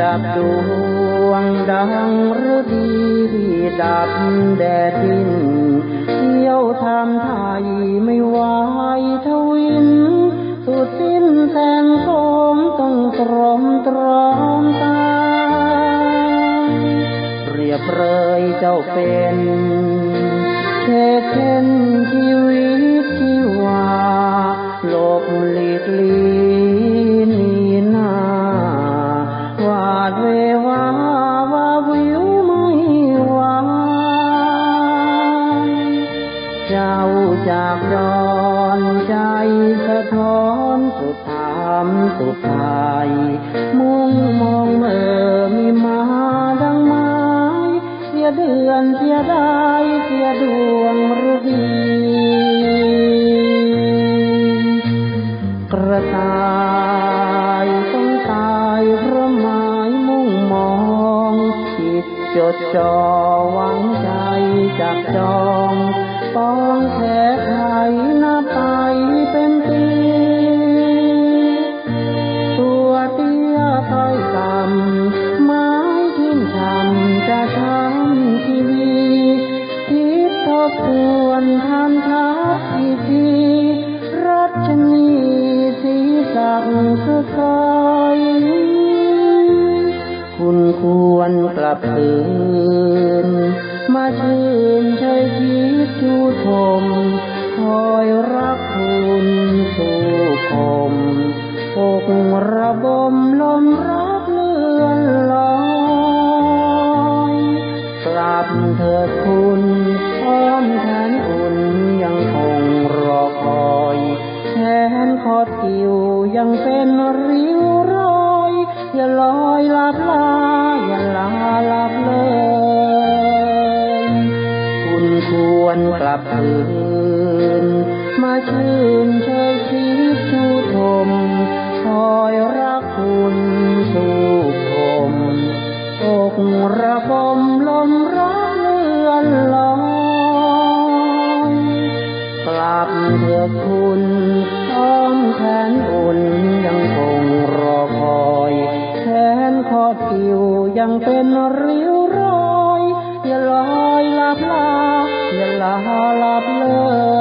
ดับดวงดังฤดีที่ดับแดดดินเที่ยวทำไทยไม่ไหวทวิน สุดสิ้นแสงโคมต้องตรอมตรอมตา เรียบเรยเจ้าเป็น ท้อนสุดถามสุดทาย มุ่งมองเมื่อมีมาดังไม้เสียเดือนเสียได้เสียดวงฤดีกระต่ายต้องตายเพราะหมายมุ่งมองคิดจดจ่อหวังใจจับจอง สักสุดซอยคุณควรกลับคืน หลับลาอย่าลาลับเลยคุณควรกลับคืนมาชื่นเชยคิดชูชมคอย ลอยลับลาอย่าลาลับเลย